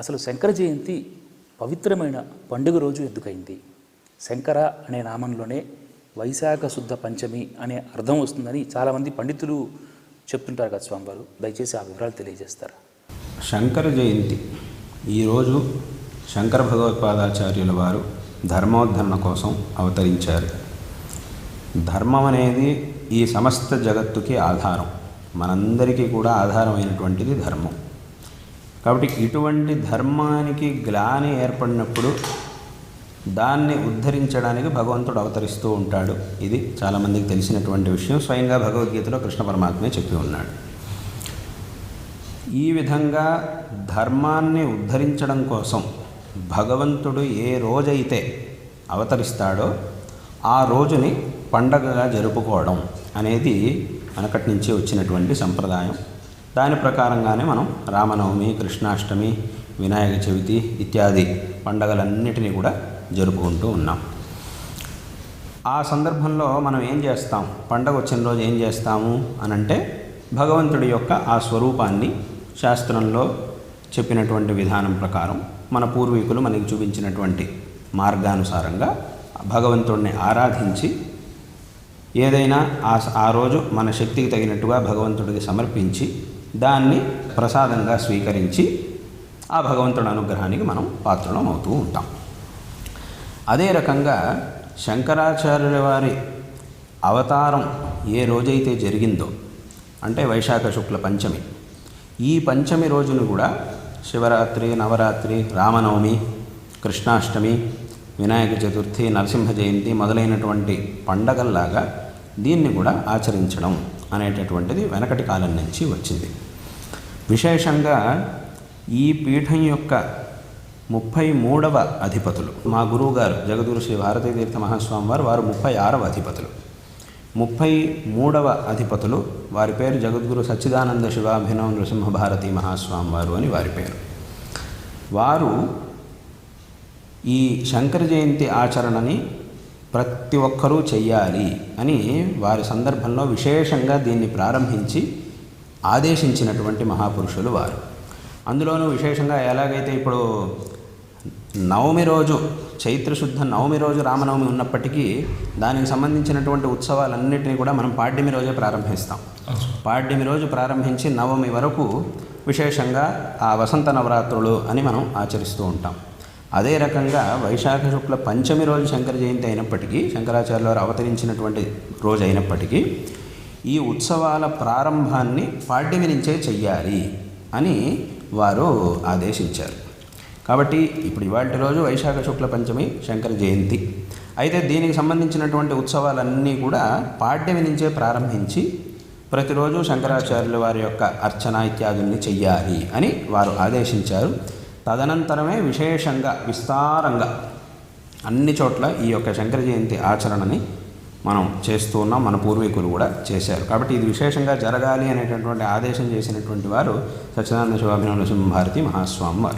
అసలు శంకర జయంతి పవిత్రమైన పండుగ రోజు ఎందుకైంది? శంకర అనే నామంలోనే వైశాఖ శుద్ధ పంచమి అనే అర్థం వస్తుందని చాలామంది పండితులు చెప్తుంటారు కదా స్వామివారు. దయచేసి ఆ వివరాలు తెలియజేస్తారు? శంకర జయంతి. ఈరోజు శంకర భగవత్పాదాచార్యుల వారు ధర్మోద్ధరణ కోసం అవతరించారు. ధర్మం అనేది ఈ సమస్త జగత్తుకి ఆధారం. మనందరికీ కూడా ఆధారమైనటువంటిది ధర్మం. కాబట్టి ఇటువంటి ధర్మానికి గ్లాని ఏర్పడినప్పుడు దాన్ని ఉద్ధరించడానికి భగవంతుడు అవతరిస్తూ ఉంటాడు. ఇది చాలామందికి తెలిసినటువంటి విషయం. స్వయంగా భగవద్గీతలో కృష్ణ పరమాత్మే చెప్పి ఉన్నాడు. ఈ విధంగా ధర్మాన్ని ఉద్ధరించడం కోసం భగవంతుడు ఏ రోజైతే అవతరిస్తాడో ఆ రోజుని పండగగా జరుపుకోవడం అనేది వెనకటి నుంచి వచ్చినటువంటి సంప్రదాయం. దాని ప్రకారంగానే మనం రామనవమి కృష్ణాష్టమి వినాయక చవితి ఇత్యాది పండగలన్నిటినీ కూడా జరుపుకుంటూ ఉన్నాం. ఆ సందర్భంలో మనం ఏం చేస్తాం? పండగ వచ్చిన రోజు ఏం చేస్తాము అని అంటే భగవంతుడి యొక్క ఆ స్వరూపాన్ని శాస్త్రంలో చెప్పినటువంటి విధానం ప్రకారం మన పూర్వీకులు మనకి చూపించినటువంటి మార్గానుసారంగా భగవంతుడిని ఆరాధించి ఏదైనా ఆ ఆ రోజు మన శక్తికి తగినట్టుగా భగవంతుడికి సమర్పించి దాన్ని ప్రసాదంగా స్వీకరించి ఆ భగవంతుడి అనుగ్రహానికి మనం పాత్రలం అవుతూ ఉంటాం. అదే రకంగా శంకరాచార్యుల వారి అవతారం ఏ రోజైతే జరిగిందో అంటే వైశాఖ శుక్ల పంచమి ఈ పంచమి రోజును కూడా శివరాత్రి నవరాత్రి రామనవమి కృష్ణాష్టమి వినాయక చతుర్థి నరసింహ జయంతి మొదలైనటువంటి పండగల్లాగా దీన్ని కూడా ఆచరించడం అనేటటువంటిది వెనకటి కాలం నుంచి వచ్చింది. విశేషంగా ఈ పీఠం యొక్క ముప్పై మూడవ అధిపతులు మా గురువు గారు జగద్గురు శ్రీ భారతీ తీర్థ మహాస్వామి వారు వారు ముప్పై ఆరవ అధిపతులు. ముప్పై మూడవ అధిపతులు వారి పేరు జగద్గురు సచ్చిదానంద శివాభినవ నృసింహ భారతి మహాస్వామి వారు అని వారి పేరు. వారు ఈ శంకర జయంతి ఆచరణని ప్రతి ఒక్కరూ చెయ్యాలి అని వారి సందర్భంలో విశేషంగా దీన్ని ప్రారంభించి ఆదేశించినటువంటి మహాపురుషులు వారు. అందులోనూ విశేషంగా ఎలాగైతే ఇప్పుడు నవమి రోజు చైత్రశుద్ధ నవమి రోజు రామనవమి ఉన్నప్పటికీ దానికి సంబంధించినటువంటి ఉత్సవాలన్నింటినీ కూడా మనం పాడ్యమి రోజే ప్రారంభిస్తాం. పాడ్యమి రోజు ప్రారంభించి నవమి వరకు విశేషంగా ఆ వసంత నవరాత్రులు అని మనం ఆచరిస్తూ ఉంటాం. అదే రకంగా వైశాఖ శుక్ల పంచమి రోజు శంకర జయంతి అయినప్పటికీ శంకరాచార్యులు వారు అవతరించినటువంటి రోజు అయినప్పటికీ ఈ ఉత్సవాల ప్రారంభాన్ని పాడ్యమి నుంచే చెయ్యాలి అని వారు ఆదేశించారు. కాబట్టి ఇప్పుడు ఇవాళ రోజు వైశాఖ శుక్ల పంచమి శంకర జయంతి. అయితే దీనికి సంబంధించినటువంటి ఉత్సవాలన్నీ కూడా పాడ్యమి నుంచే ప్రారంభించి ప్రతిరోజు శంకరాచార్యుల వారి యొక్క అర్చన ఇత్యాదుల్ని చెయ్యాలి అని వారు ఆదేశించారు. తదనంతరమే విశేషంగా విస్తారంగా అన్ని చోట్ల ఈ యొక్క శంకర జయంతి ఆచరణని మనం చేస్తూ ఉన్నాం. మన పూర్వీకులు కూడా చేశారు. కాబట్టి ఇది విశేషంగా జరగాలి అనేటటువంటి ఆదేశం చేసినటువంటి వారు సత్యనారాయణ శివాభినవ నరసింహ భారతి మహాస్వామి వారు.